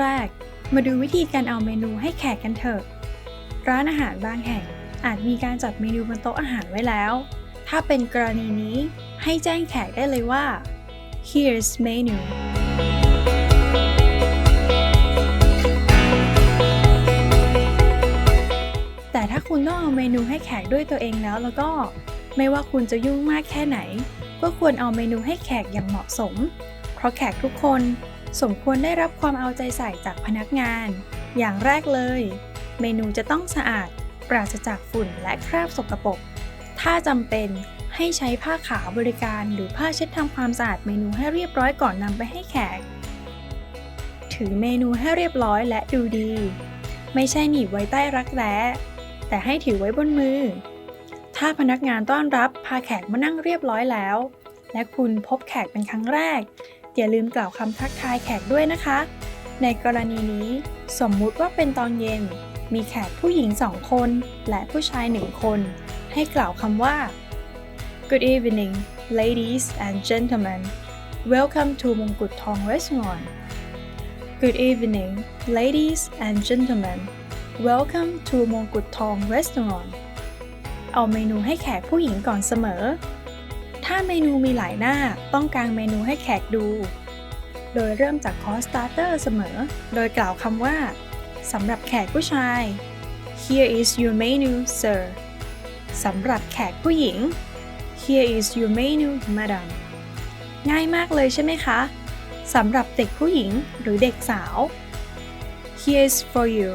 แรก มาดูวิธีการเอาเมนูให้แขกกันเถอะ ร้านอาหารบางแห่งอาจมีการจัดเมนูบนโต๊ะอาหารไว้แล้ว ถ้าเป็นกรณีนี้ให้แจ้งแขกได้เลยว่า here's menu แต่ถ้าคุณต้องเอาเมนูให้แขกด้วยตัวเองแล้วแล้วก็ ไม่ว่าคุณจะยุ่งมากแค่ไหน ก็ควรเอาเมนูให้แขกอย่างเหมาะสม เพราะแขกทุกคน สมควรได้รับความเอาใจใส่จากพนักงาน อย่างแรกเลย เมนูจะต้องสะอาด ปราศจากฝุ่นและคราบสกปรก ถ้าจำเป็นให้ใช้ผ้าขาวบริการหรือผ้าเช็ดทำความสะอาดเมนูให้เรียบร้อยก่อนนำไปให้แขก ถือเมนูให้เรียบร้อยและดูดี ไม่ใช่หนีบไว้ใต้รักแร้แต่ให้ถือไว้บนมือ ถ้าพนักงานต้อนรับพาแขกมานั่งเรียบร้อยแล้ว และคุณพบแขกเป็นครั้งแรก อย่าลืมกล่าวคำทักทายแขกด้วยนะคะ ในกรณีนี้ สมมุติว่าเป็นตอนเย็น มีแขกผู้หญิงสองคน และผู้ชายหนึ่งคน ให้กล่าวคำว่า Good evening ladies and gentlemen welcome to มงกุฎทอง restaurant Good evening ladies and gentlemen welcome to มงกุฎทอง restaurant เอาเมนูให้แขกผู้หญิงก่อนเสมอ ถ้าเมนูมีหลายหน้าต้องกางเมนูให้แขกดู โดยเริ่มจากคอสสตาร์เตอร์เสมอ โดยกล่าวคำว่าสำหรับแขกผู้ชาย Here is your menu sir สำหรับแขกผู้หญิง Here is your menu madam ง่ายมากเลยใช่ไหมคะ สำหรับเด็กผู้หญิงหรือเด็กสาว Here's for you